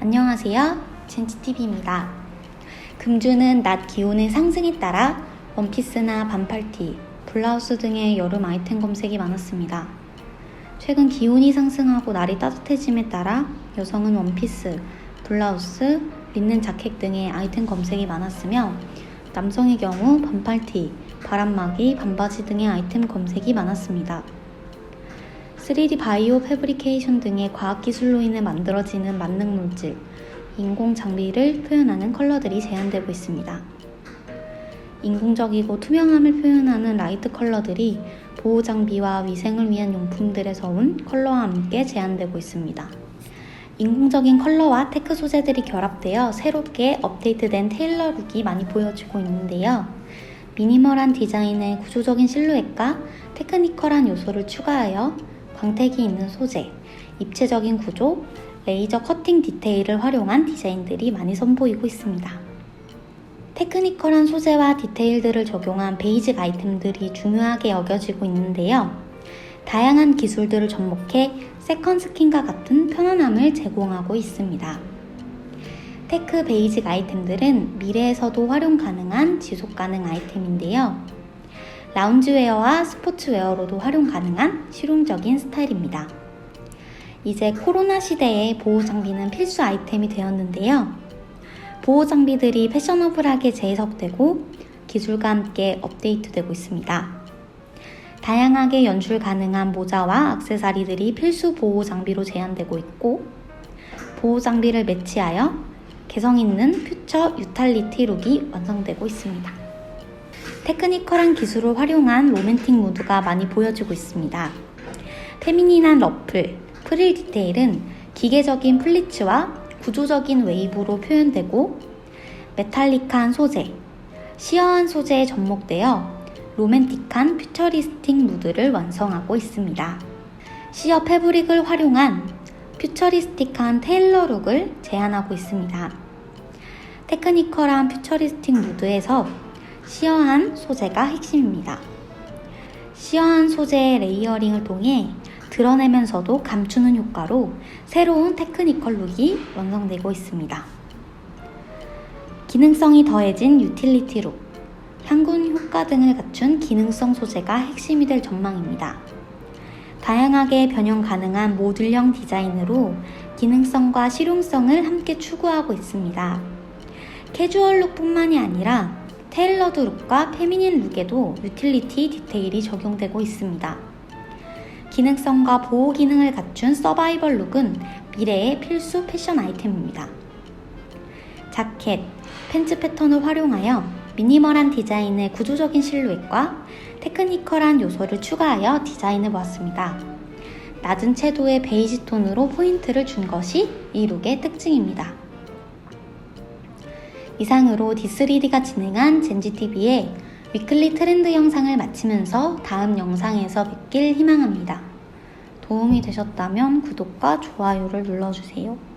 안녕하세요. 젠지TV입니다. 금주는 낮 기온의 상승에 따라 원피스나 반팔티, 블라우스 등의 여름 아이템 검색이 많았습니다. 최근 기온이 상승하고 날이 따뜻해짐에 따라 여성은 원피스, 블라우스, 리넨 자켓 등의 아이템 검색이 많았으며 남성의 경우 반팔티, 바람막이, 반바지 등의 아이템 검색이 많았습니다. 3D 바이오 패브리케이션 등의 과학기술로 인해 만들어지는 만능 물질, 인공 장비를 표현하는 컬러들이 제한되고 있습니다. 인공적이고 투명함을 표현하는 라이트 컬러들이 보호 장비와 위생을 위한 용품들에서 온 컬러와 함께 제한되고 있습니다. 인공적인 컬러와 테크 소재들이 결합되어 새롭게 업데이트된 테일러 룩이 많이 보여지고 있는데요. 미니멀한 디자인의 구조적인 실루엣과 테크니컬한 요소를 추가하여 광택이 있는 소재, 입체적인 구조, 레이저 커팅 디테일을 활용한 디자인들이 많이 선보이고 있습니다. 테크니컬한 소재와 디테일들을 적용한 베이직 아이템들이 중요하게 여겨지고 있는데요. 다양한 기술들을 접목해 세컨 스킨과 같은 편안함을 제공하고 있습니다. 테크 베이직 아이템들은 미래에서도 활용 가능한 지속 가능 아이템인데요. 라운지웨어와 스포츠웨어로도 활용 가능한 실용적인 스타일입니다. 이제 코로나 시대에 보호 장비는 필수 아이템이 되었는데요. 보호 장비들이 패셔너블하게 재해석되고 기술과 함께 업데이트되고 있습니다. 다양하게 연출 가능한 모자와 악세사리들이 필수 보호 장비로 제한되고 있고 보호 장비를 매치하여 개성 있는 퓨처 유탈리티 룩이 완성되고 있습니다. 테크니컬한 기술을 활용한 로맨틱 무드가 많이 보여지고 있습니다. 페미닌한 러플, 프릴 디테일은 기계적인 플리츠와 구조적인 웨이브로 표현되고 메탈릭한 소재, 시어한 소재에 접목되어 로맨틱한 퓨처리스틱 무드를 완성하고 있습니다. 시어 패브릭을 활용한 퓨처리스틱한 테일러 룩을 제안하고 있습니다. 테크니컬한 퓨처리스틱 무드에서 시어한 소재가 핵심입니다. 시어한 소재의 레이어링을 통해 드러내면서도 감추는 효과로 새로운 테크니컬 룩이 완성되고 있습니다. 기능성이 더해진 유틸리티 룩, 향균 효과 등을 갖춘 기능성 소재가 핵심이 될 전망입니다. 다양하게 변형 가능한 모듈형 디자인으로 기능성과 실용성을 함께 추구하고 있습니다. 캐주얼 룩뿐만이 아니라 테일러드 룩과 페미닌 룩에도 유틸리티 디테일이 적용되고 있습니다. 기능성과 보호 기능을 갖춘 서바이벌 룩은 미래의 필수 패션 아이템입니다. 자켓, 팬츠 패턴을 활용하여 미니멀한 디자인의 구조적인 실루엣과 테크니컬한 요소를 추가하여 디자인해 보았습니다. 낮은 채도의 베이지 톤으로 포인트를 준 것이 이 룩의 특징입니다. 이상으로 D3D가 진행한 젠지TV의 위클리 트렌드 영상을 마치면서 다음 영상에서 뵙길 희망합니다. 도움이 되셨다면 구독과 좋아요를 눌러주세요.